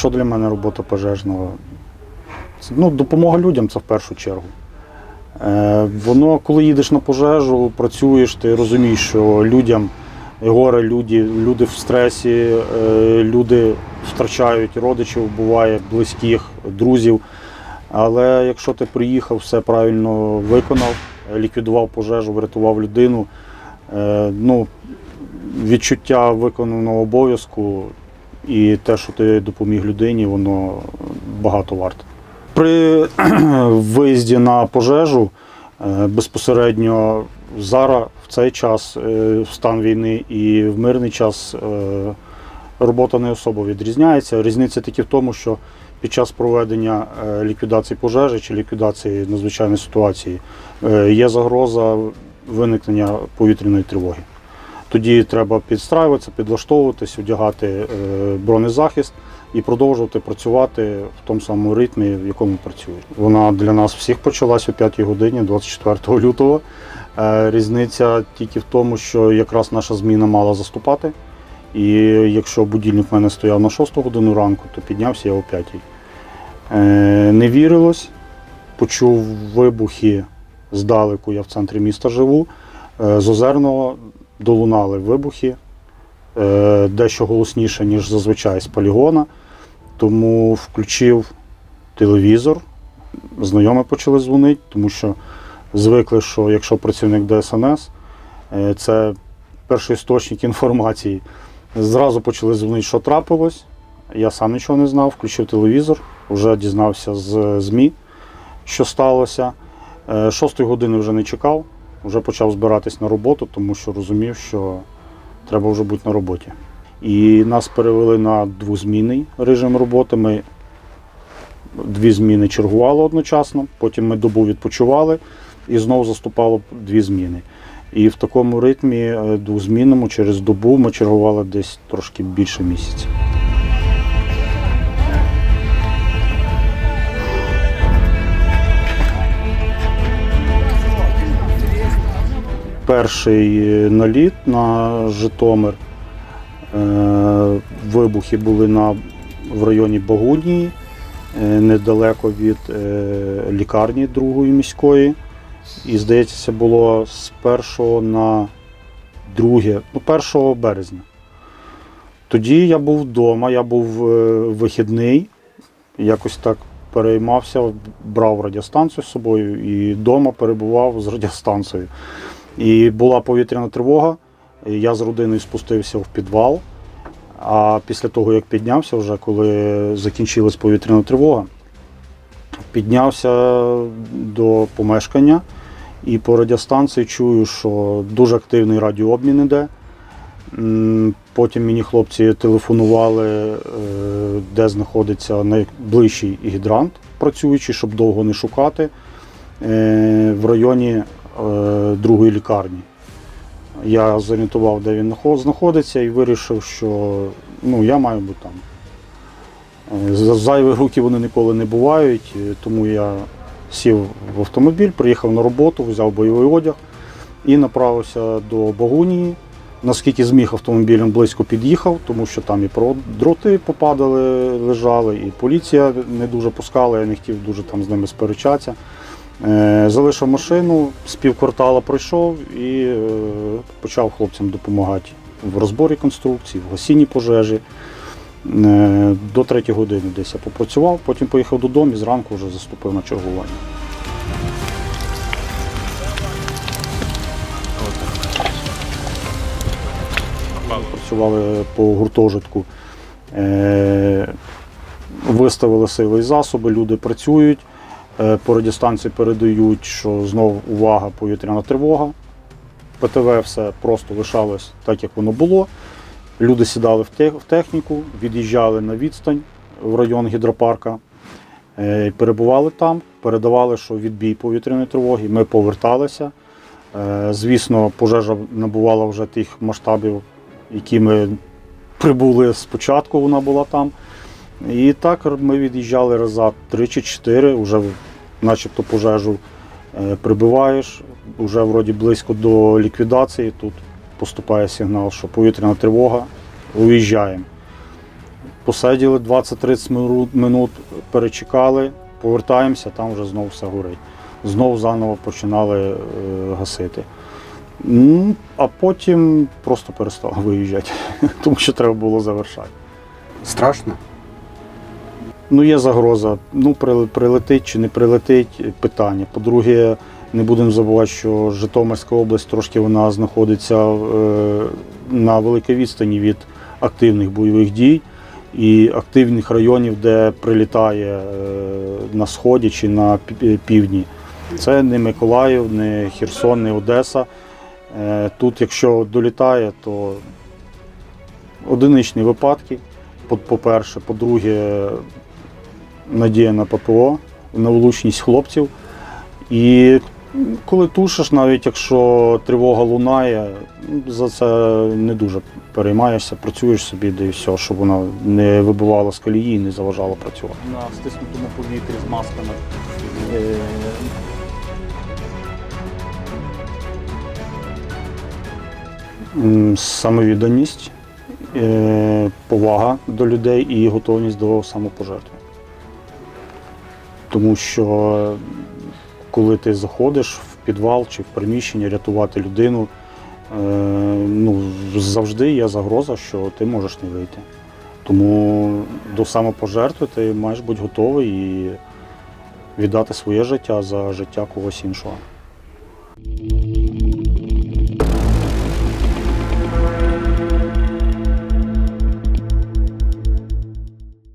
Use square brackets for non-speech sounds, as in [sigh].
Що для мене робота пожежного? Ну, допомога людям це в першу чергу. Е, воно, коли їдеш на пожежу, працюєш, ти розумієш, що людям горе, люди, люди в стресі, е, люди втрачають родичів, буває, близьких, друзів. Але якщо ти приїхав, все правильно виконав, ліквідував пожежу, врятував людину, е, ну, відчуття виконаного обов'язку і те, що ти допоміг людині, воно багато варте. При [clears throat] виїзді на пожежу е, безпосередньо зараз в цей час е, в стан війни і в мирний час е, робота не особо відрізняється. Різниця тільки в тому, що під час проведення ліквідації пожежі чи ліквідації надзвичайної ситуації є загроза виникнення повітряної тривоги. Тоді треба підстраюватися, підлаштовуватись, одягати е, бронезахист і продовжувати працювати в тому самому ритмі, в якому працюють. Вона для нас всіх почалась о 5 годині 24 лютого. Е, Різниця тільки в тому, що якраз наша зміна мала заступати. І якщо будильник в мене стояв на 6 годину ранку, то піднявся я о 5. Е, Не вірилось, почув вибухи здалеку, я в центрі міста живу. З Озерного долунали вибухи, е, дещо голосніше, ніж зазвичай з полігона. Тому включив телевізор. Знайомі почали дзвонити, тому що звикли, що якщо працівник ДСНС, е, це перший істочник інформації. Зразу почали дзвонити, що трапилось. Я сам нічого не знав, включив телевізор, вже дізнався з ЗМІ, що сталося. Е, Шостої години вже не чекав, вже почав збиратись на роботу, тому що розумів, що треба вже бути на роботі. І нас перевели на двозмінний режим роботи. Ми дві зміни чергували одночасно, потім ми добу відпочивали і знову заступало дві зміни. І в такому ритмі е, двозмінному через добу ми чергували десь трошки більше місяця. Перший е, наліт на Житомир. Е, Вибухи були на, в районі Багунії, е, недалеко від лікарні другої міської. І здається, це було з 1 на 2, ну, 1 березня. Тоді я був вдома, я був вихідний, якось так переймався, брав радіостанцію з собою і вдома перебував з радіостанцією. І була повітряна тривога. і Я з родиною спустився в підвал. А після того, як піднявся, вже коли закінчилась повітряна тривога, піднявся до помешкання і по радіостанції чую, що дуже активний радіообмін іде. Потім мені хлопці телефонували, е, де знаходиться найближчий гідрант працюючий, щоб довго не шукати, е, в районі другої лікарні. Я зорієнтував, де він знаходиться, і вирішив, що ну, я маю бути там. Е, за- Зайві руки вони ніколи не бувають, е, тому я сів в автомобіль, приїхав на роботу, взяв бойовий одяг і направився до Багунії. Наскільки зміг автомобілем близько під'їхав, тому що там і дроти попадали, лежали, і поліція не дуже пускала, я не хотів дуже там з ними сперечатися. Е, Залишив машину, з півквартала пройшов і е, почав хлопцям допомагати в розборі конструкцій, в гасінні пожежі. Е, До 3 години десь я попрацював, потім поїхав додому і зранку вже заступив на чергування. Працювали по гуртожитку, виставили сили і засоби, люди працюють. Е, По радіостанції передають, що знову увага, повітряна тривога. ПТВ все просто лишалось так, як воно було. Люди сідали в техніку, від'їжджали на відстань в район гідропарка, е, перебували там, передавали, що відбій повітряної тривоги. Ми поверталися. Е, Звісно, пожежа набувала вже тих масштабів, які ми прибули спочатку, вона була там. І так ми від'їжджали раза три чи чотири, вже начебто пожежу е, прибиваєш, вже вроді близько до ліквідації. Тут поступає сигнал, що повітряна тривога, уїжджаємо. посиділи 20-30 минут- перечекали, повертаємося, там вже знову все горить. Знову заново починали е, гасити. Ну, а потім просто перестали [laughs] виїжджати, [laughs] тому що треба було завершати. Страшно? Ну, є загроза. Ну, прилетить чи не прилетить питання. По-друге, не будемо забувати, що Житомирська область трошки вона знаходиться е, на великій відстані від активних бойових дій і активних районів, де прилітає е, на сході чи на півдні. Це не Миколаїв, не Херсон, не Одеса. Е, Тут, якщо долітає, то одиничні випадки. По-перше, по-друге, надія на ППО, на влучність хлопців. І коли тушиш, навіть якщо тривога лунає, за це не дуже переймаєшся, працюєш собі, де і все, щоб вона не вибивала з колії і не заважала працювати. На стиснутому повітрі з масками. Самовідданість, е, повага до людей і готовність до самопожертви. Тому що коли ти заходиш в підвал чи в приміщення рятувати людину, е, ну, завжди є загроза, що ти можеш не вийти. Тому до самопожертви ти маєш бути готовий і віддати своє життя за життя когось іншого.